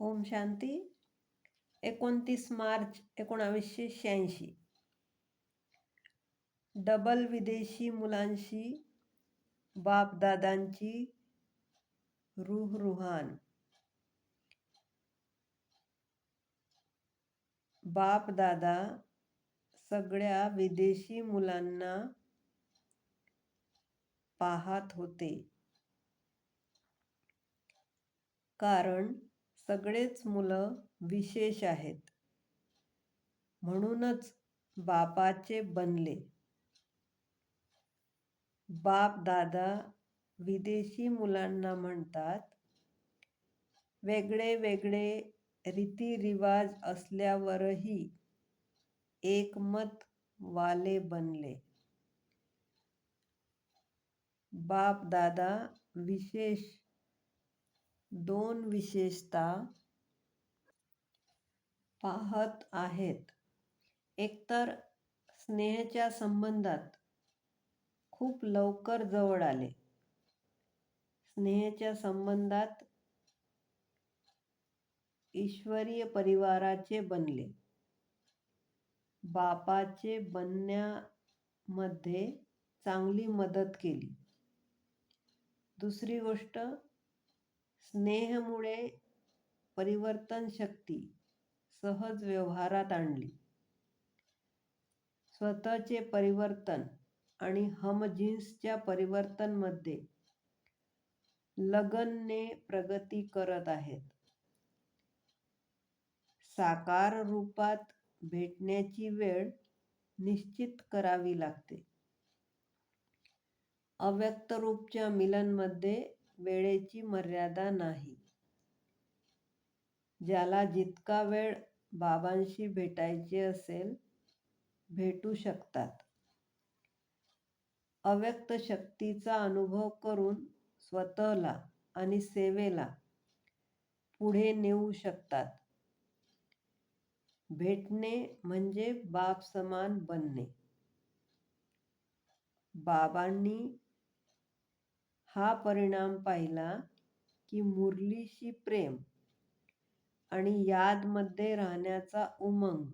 ओम शांती. एकोणतीस मार्च एकोणावीसशे शहाऐंशी. डबल विदेशी मुलांशी बापदादांची रुहरुहान. बापदादा सगळ्या विदेशी मुलांना पाहत होते. कारण सगळेच मुलं विशेष आहेत. म्हणूनच बापाचे बनले. बाप दादा विदेशी मुलांना म्हणतात वेगळे वेगळे रीतिरिवाज असल्यावरही एकमत वाले बनले. बाप दादा विशेष दोन विशेषता पाहत आहेत. एकतर स्नेहाच्या संबंधात खूप लवकर जवळ आले. स्नेहाच्या संबंधात ईश्वरीय परिवाराचे बनले. बापाचे बनण्यामध्ये चांगली मदत केली. दुसरी गोष्ट स्नेहमुळे परिवर्तन शक्ती सहज व्यवहारात आणली. स्वतःचे परिवर्तन आणि हमजीन्सच्या परिवर्तनमध्ये लगनने प्रगती करत आहेत. साकार रूपात भेटण्याची वेळ निश्चित करावी लागते. अव्यक्त रूपच्या मिलनमध्ये वेळेची मर्यादा नाही. ज्याला जितका वेळ बाबांशी भेटायचे असेल भेटू शकतात. अव्यक्त शक्तीचा अनुभव करून स्वतःला आणि सेवेला पुढे नेऊ शकतात. भेटणे म्हणजे बाप समान बनणे. बाबांनी हा परिणाम पाहिला की मुरलीशी प्रेम आणि यादमध्ये राहण्याचा उमंग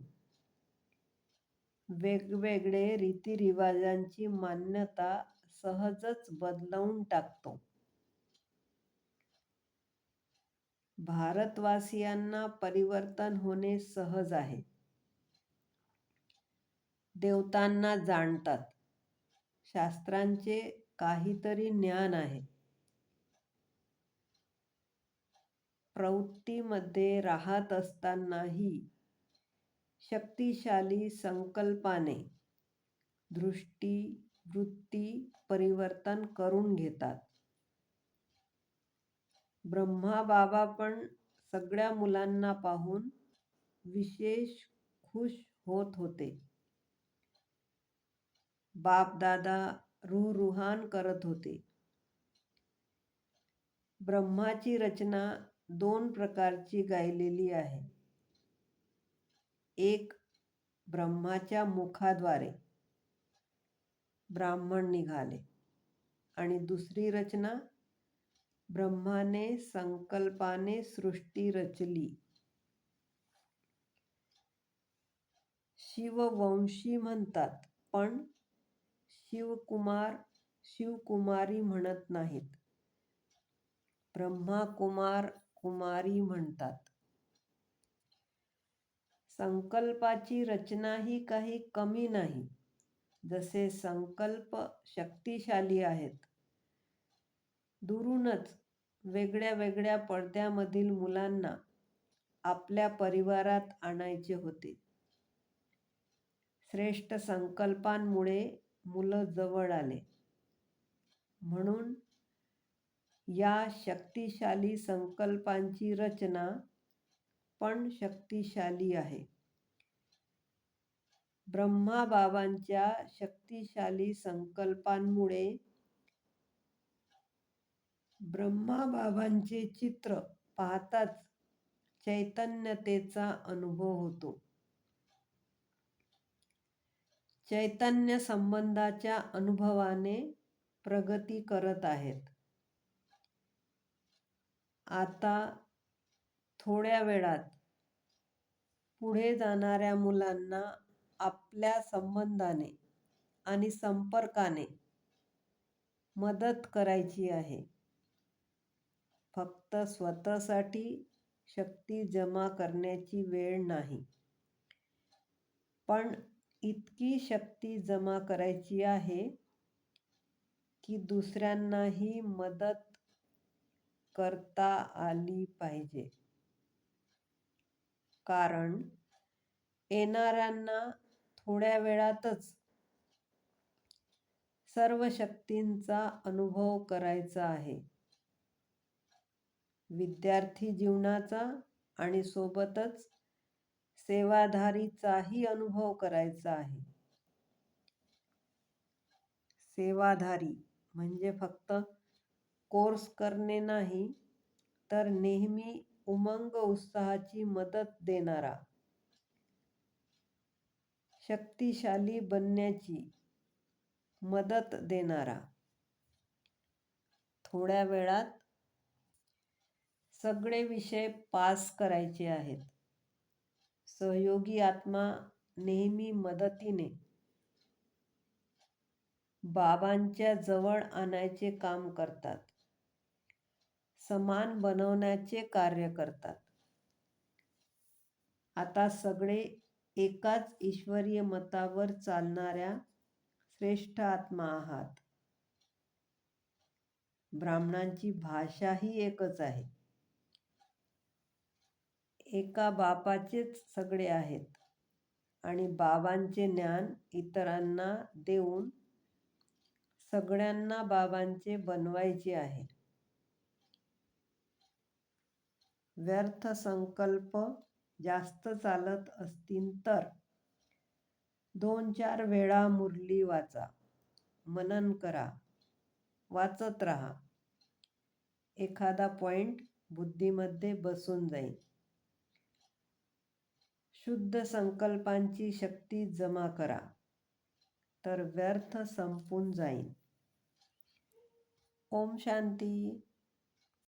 वेगवेगळे रीतिरिवाजांची मान्यता सहजच बदलवून टाकतो. भारतवासियांना परिवर्तन होणे सहज आहे. देवतांना जाणतात. शास्त्रांचे काहीतरी ज्ञान आहे. प्रवृत्तीमध्ये राहत असतानाही शक्तिशाली संकल्पाने दृष्टी वृत्ती परिवर्तन करून घेतात. ब्रह्मा बाबा पण सगळ्या मुलांना पाहून विशेष खुश होत होते. बाप दादा रुहान करत होते. ब्रह्माची रचना दोन प्रकारची गायलेली आहे. एक ब्रह्माच्या मुखाद्वारे ब्राह्मण निघाले. आणि दुसरी रचना ब्रह्माने संकल्पाने सृष्टी रचली. शिववंशी म्हणतात पण शिवकुमार शिवकुमारी म्हणत नाहीत. ब्रह्मा कुमार कुमारी म्हणतात. संकल्पाची रचनाही काही कमी नाही. जसे संकल्प शक्तिशाली आहेत. दुरूनच वेगळ्या वेगळ्या पडद्यामधील मुलांना आपल्या परिवारात आणायचे होते. श्रेष्ठ संकल्पांमुळे मुलं जवळ आले. म्हणून या शक्तिशाली संकल्पांची रचना पण शक्तिशाली आहे. ब्रह्मा बाबांच्या शक्तिशाली संकल्पांमुळे ब्रह्मा बाबांचे चित्र पाहताच चैतन्यतेचा अनुभव होतो. चैतन्य संबंधाच्या अनुभवाने प्रगती करत आहेत. आता थोड्या वेळात पुढे जाणाऱ्या मुलांना आपल्या संबंधाने आणि संपर्काने मदत करायची आहे. फक्त स्वतःसाठी शक्ती जमा करण्याची वेळ नाही. पण इतकी शक्ती जमा करायची आहे की दुसऱ्यांनाही मदत करता आली पाहिजे. कारण येणाऱ्यांना थोड्या वेळातच सर्व शक्तींचा अनुभव करायचा आहे. विद्यार्थी जीवनाचा आणि सोबतच सेवाधारीचाही अनुभव करायचा आहे. सेवाधारी म्हणजे फक्त कोर्स करणे नाही तर नेहमी उमंग उत्साहाची मदत देणारा. शक्तिशाली बनण्याची मदत देणारा. थोड्या वेळात सगळे विषय पास करायचे आहेत. सहयोगी आत्मा नेहमी मदतीने बाबांच्या जवळ आणायचे काम करतात. समान बनवण्याचे कार्य करतात. आता सगळे एकाच ईश्वरीय मतावर चालणाऱ्या श्रेष्ठ आत्मा आहात. ब्राह्मणांची भाषाही एकच आहे. एका बापाचेच सगळे आहेत आणि बाबांचे ज्ञान इतरांना देऊन सगळ्यांना बाबांचे बनवायचे आहे. व्यर्थ संकल्प जास्त चालत असतील तर दोन चार वेळा मुरली वाचा मनन करा वाचत राहा. एखादा पॉइंट बुद्धीमध्ये बसून जाईल शुद्ध संकल्पांची शक्ती जमा करा. तर व्यर्थ संपून जाईल ओम शांती.